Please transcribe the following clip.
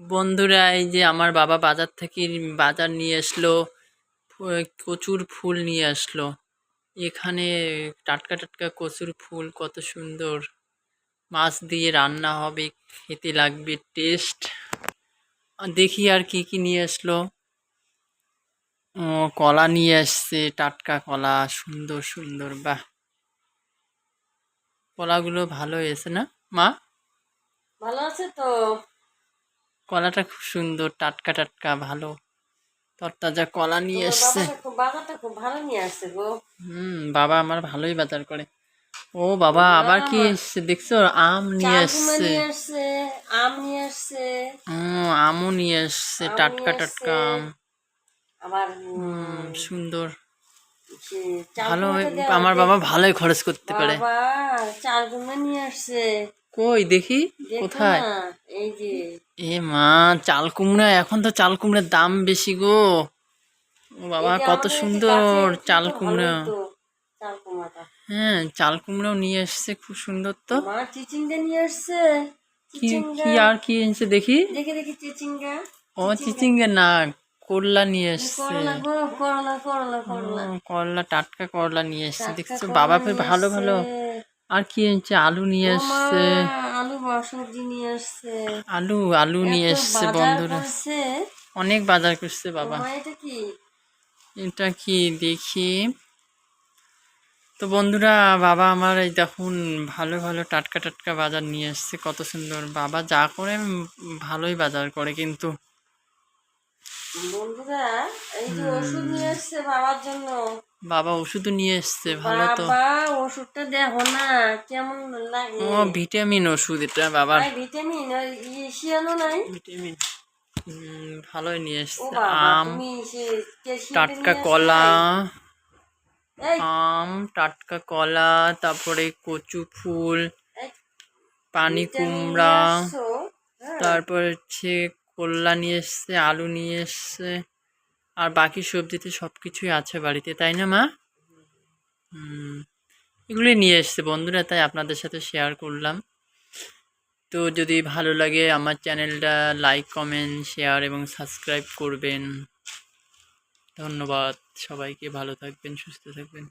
বন্ধুরা, এই যে আমার বাবা বাজার থেকে বাজার নিয়ে আসলো কচুর ফুল নিয়ে আসলো। এখানে টাটকা টাটকা কচুর ফুল, কত সুন্দর। মাছ দিয়ে রান্না হবে, খেতে লাগবে, টেস্ট। দেখি আর কি কি নিয়ে আসলো। কলা নিয়ে আসছে, টাটকা কলা, সুন্দর সুন্দর, বাহ। কলাগুলো ভালো হয়েছে না, মা? ভালো আছে তো। কলাটা খুব সুন্দর টাটকা টাটকা ভালো। তরতাজা কলা নিয়ে এসছে। বাবাটা খুব ভালো নিয়ে আসছে গো। হুম বাবা আমার ভালোই বাজার করে। ও বাবা আবার কি এসছে? দেখছ আম নিয়ে এসছে। আসছে আম নিয়ে আসছে। হুম আমও নিয়ে এসছে টাটকা টাটকা আম। আবার সুন্দর। ভালো আমার বাবা ভালোই খরচ করতে পারে। বাবা নিয়ে আসছে। কই দেখি কোথায়? এই যে। এ মা চাল কুমড়া এখন তো চাল কুমড়ার দাম বেশি গো। ও বাবা কত সুন্দর চাল কুমড়া। হ্যাঁ চাল কুমড়াও নিয়ে এসছে খুব সুন্দর তো। চিচিঙ্গা নিয়ে কি কি আর কি এনেছে দেখি? দেখে দেখি চিচিঙ্গা ও চিচিঙ্গে। না করলা নিয়ে এসছে। করলা টাটকা করলা নিয়ে এসছে দেখছ? বাবা ভালো ভালো। আর কি এনেছে? আলু নিয়ে এসছে। সবজি নিয়ে আসছে। আলু আলু নিয়ে এসছে বন্ধুরা। অনেক বাজার করছে বাবা। এটা কি? এটা কি? দেখি। তো বন্ধুরা বাবা আমার এই দেখুন ভালো ভালো টাটকা টাটকা বাজার নিয়ে এসছে। কত সুন্দর। বাবা যা করে ভালোই বাজার করে কিন্তু। বন্ধুরা এই যে ওষুধ নিয়ে আসছে বাবার জন্য। বাবা ওষুধও নিয়ে এসছে ভালো তো। বাবা ওষুধটা দেখো না কেমন লাগে। ও ভিটামিন ওষুধ এটা আর ভিটামিন ইসিয়ানো নাই? ভিটামিন। ভালোই নিয়ে এসছে আম টাটকা কলা আম টাটকা কলা তারপরে কচু ফুল পানি কুমড়া হ্যাঁ। তারপর হচ্ছে করলা নিয়ে এসছে, আলু নিয়ে এসছে, আর বাকি সবজিতে সব কিছুই আছে বাড়িতে, তাই না মা? হুম, এগুলোই নিয়ে এসছে বন্ধুরা, তাই আপনাদের সাথে শেয়ার করলাম। তো যদি ভালো লাগে আমার চ্যানেলটা লাইক কমেন্ট শেয়ার এবং সাবস্ক্রাইব করবেন। ধন্যবাদ সবাইকে, ভালো থাকবেন, সুস্থ থাকবেন।